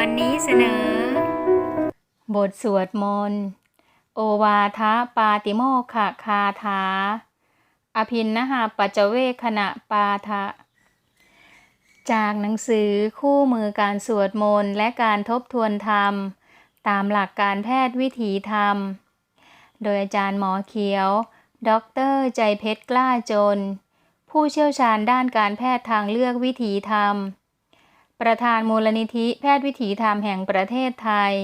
วันนี้เสนอ บทสวดมนต์ โอวาทะปาติโมกขคาถา อภินนหาปัจเวคขณะปาทะ จากหนังสือคู่มือการสวดมนต์และการทบทวนธรรม ตามหลักการแพทย์วิถีธรรม โดยอาจารย์หมอเขียว ดรใจเพชรกล้าจน ผู้เชี่ยวชาญด้านการแพทย์ทางเลือกวิถีธรรม ประธานมูลนิธิแพทย์วิถีธรรมแห่งประเทศไทย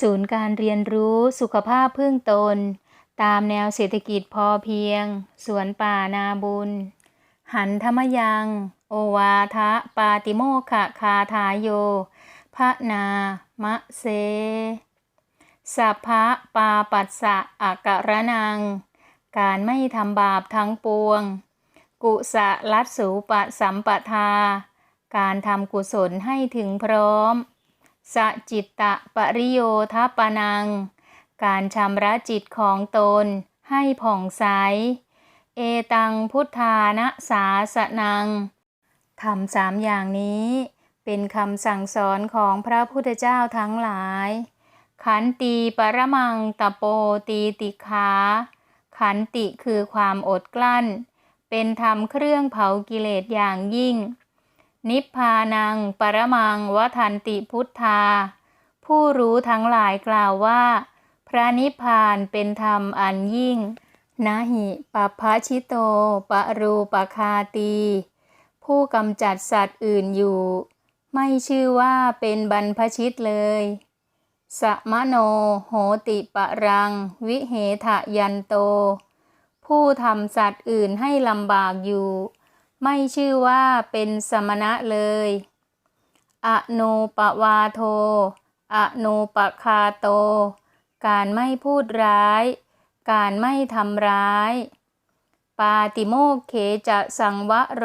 ศูนย์การเรียนรู้สุขภาพพึ่งตน ตามแนวเศรษฐกิจพอเพียง สวนป่านาบุญ หันธรรมยัง โอวาทะปาติโมขะคาทายโยพระนามะเซสัพพะปาปัสสะอาการนัง การไม่ทำบาปทั้งปวง กุสะลัดสูปะสัมปทา การทำกุศลให้ถึงพร้อม สจิตตะปริโยทัปนัง การชำระจิตของตนให้ผ่องใส เอตังพุทธานะสาสนังทำสามอย่างนี้เป็นคำสั่งสอนของพระพุทธเจ้าทั้งหลาย ขันตีปรมังตะโปตีติขาขันติคือความอดกลั้น เป็นธรรมเครื่องเผากิเลสอย่างยิ่ง นิพพานัง ปรมังวทันติพุทธา ผู้รู้ทั้งหลายกล่าวว่า พระนิพพานเป็นธรรมอันยิ่งนาหิปัพพชิโตปรูปคาตี ผู้กำจัดสัตว์อื่นอยู่ ไม่ชื่อว่าเป็นบรรพชิตเลย สมโนโหติปะรัง วิเหทะยันโต ผู้ทำสัตว์อื่นให้ลำบากอยู่ ไม่ชื่อว่าเป็นสมณะเลย อโนปวาโท อโนปคาโต การไม่พูดร้าย การไม่ทำร้าย ปาติโมกเขจะสังวโร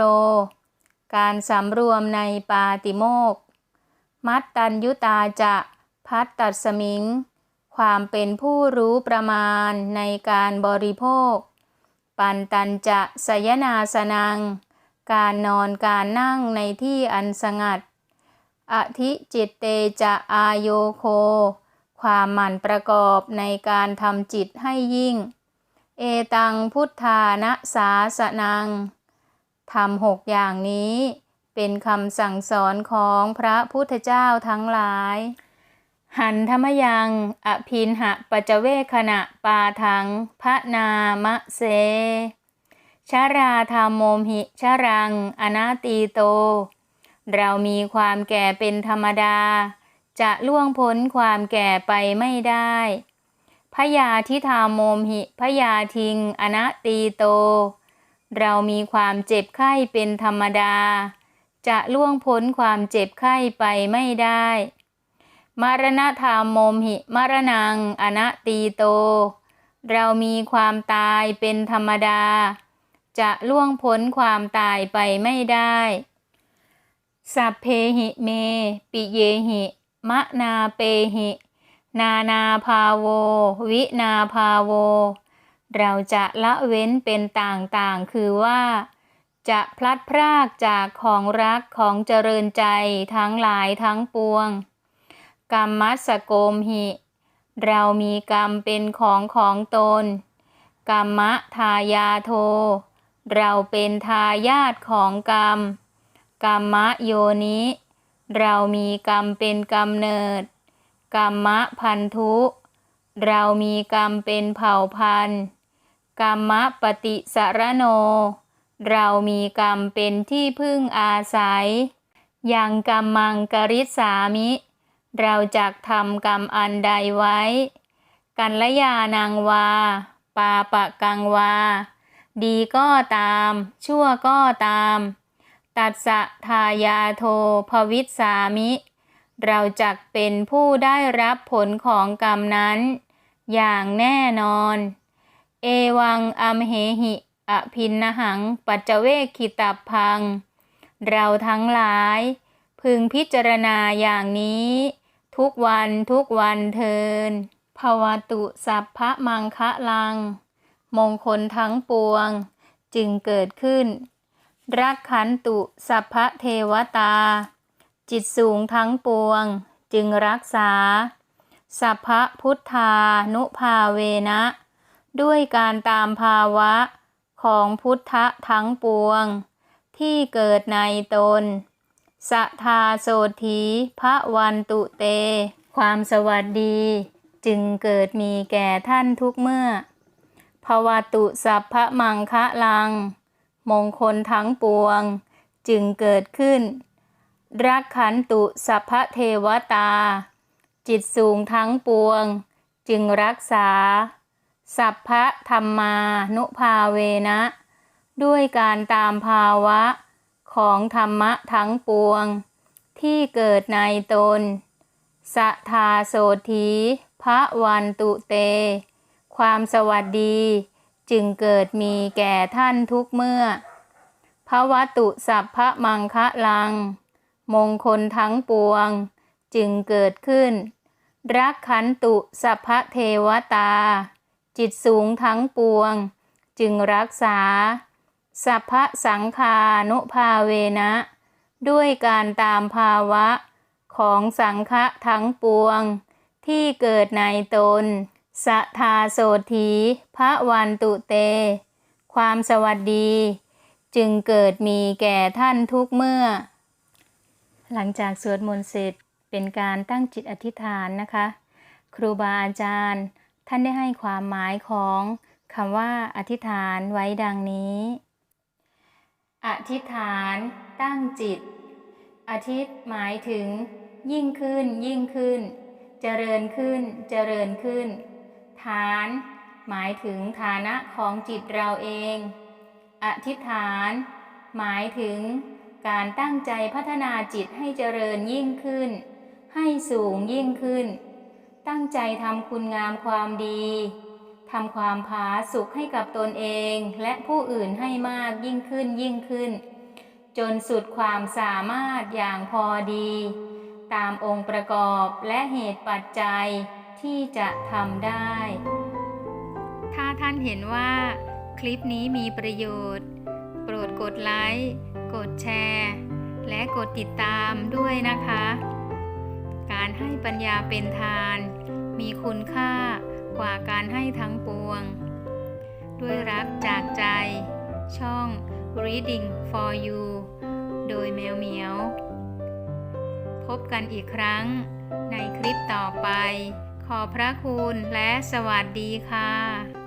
การสำรวมในปาติโมก มัตตัญยุตาจะพัตตัสมิง ความเป็นผู้รู้ประมาณในการบริโภค ปันตันจะสยนาสนัง การนอนการนั่งในที่อันสงัด อธิจิตเตจะอายโยโค ความหมั่นประกอบในการทำจิตให้ยิ่ง เอตังพุทธานะสาสนังทำหกอย่างนี้เป็นคำสั่งสอนของพระพุทธเจ้าทั้งหลาย หันธรรมยังอภินหะปัจเวขณะปาทังพระนามะเส ชาราธรรมโมหิชรัง อนาตีโต เรามีความแก่เป็นธรรมดา จะล่วงพ้นความแก่ไปไม่ได้พยาธิธรรมโมหิพยาทิง อนาตีโต เรามีความเจ็บไข้เป็นธรรมดา จะล่วงพ้นความเจ็บไข้ไปไม่ได้ มรณธรรมโมมหิมรณัง อนาตีโต เรามีความตายเป็นธรรมดา จะล่วงพ้นความตายไปไม่ได้ สัพเพหิเม ปิเยหิ มะนาเปหิ นานาภาโว วินาภาโว เราจะละเว้นเป็นต่างๆ คือว่า จะพลัดพรากจากของรักของเจริญใจทั้งหลายทั้งปวง กรรมมัสโกมหิ เรามีกรรมเป็นของของตนกรรมะทายาโท เราเป็นทายาทของกรรม กรรมะโยนิ เรามีกรรมเป็นกำเนิด กรรมะพันธุ เรามีกรรมเป็นเผ่าพันธุ์ กรรมะปฏิสารโน เรามีกรรมเป็นที่พึ่งอาศัย ยังกรรมังกริสามิ เราจักทำกรรมอันใดไว้ กัลยานังวา ปาปะกังวา ดีก็ตาม ชั่วก็ตาม ตัดสะทายาโทภวิสสามิ เราจักเป็นผู้ได้รับผลของกรรมนั้น อย่างแน่นอน เอวังอัมเหหิอภินนหัง ปัจเจเวกขิตับพัง เราทั้งหลาย พึงพิจารณาอย่างนี้ ทุกวันทุกวันเทินภวตุสัพพะมังคะลัง มงคลทั้งปวง จึงเกิดขึ้น รักขันตุสัพพะเทวตา จิตสูงทั้งปวง จึงรักษา สัพพะพุทธานุภาเวนะ ด้วยการตามภาวะของพุทธะทั้งปวง ที่เกิดในตนสัทาโสธีพระวันตุเต ความสวัสดี จึงเกิดมีแก่ท่านทุกเมื่อ ภวตุสัพพะมังคะลัง มงคลทั้งปวง จึงเกิดขึ้น รักขันตุสัพพะเทวตา จิตสูงทั้งปวง จึงรักษา สัพพะธรรมานุภาเวนะ ด้วยการตามภาวะของธรรมะทั้งปวง ที่เกิดในตนสัทาโสธีพระวันตุเต ความสวัสดีจึงเกิดมีแก่ท่านทุกเมื่อภวตุสัพพะมังคะลัง มงคลทั้งปวง จึงเกิดขึ้น รักขันตุสัพพะเทวตา จิตสูงทั้งปวง จึงรักษา สัพพะสังคานุภาเวนะ ด้วยการตามภาวะของสังฆะทั้งปวง ที่เกิดในตน สทาโสธีพระวันตุเต ความสวัสดี จึงเกิดมีแก่ท่านทุกเมื่อ หลังจากสวดมนต์เสร็จเป็นการตั้งจิตอธิษฐานนะคะ ครูบาอาจารย์ ท่านได้ให้ความหมายของคำว่าอธิษฐานไว้ดังนี้ อธิษฐาน ตั้งจิตอาทิตหมายถึง ยิ่งขึ้นยิ่งขึ้น เจริญขึ้นเจริญขึ้น ฐาน หมายถึงฐานะของจิตเราเอง อธิษฐาน หมายถึงการตั้งใจพัฒนาจิตให้เจริญยิ่งขึ้น ให้สูงยิ่งขึ้น ตั้งใจทำคุณงามความดีทำความผาสุกให้กับตนเองและผู้อื่นให้มากยิ่งขึ้นยิ่งขึ้น จนสุดความสามารถอย่างพอดี ตามองค์ประกอบและเหตุปัจจัย ที่จะทำได้ ถ้าท่านเห็นว่าคลิปนี้มีประโยชน์ โปรดกดไลค์ กดแชร์ และกดติดตามด้วยนะคะ การให้ปัญญาเป็นทาน มีคุณค่ากว่าการให้ทั้งปวง ด้วยรักจากใจ ช่อง Reading for You โดยแมวเหมียว พบกันอีกครั้งในคลิปต่อไป ขอพระคุณและสวัสดีค่ะ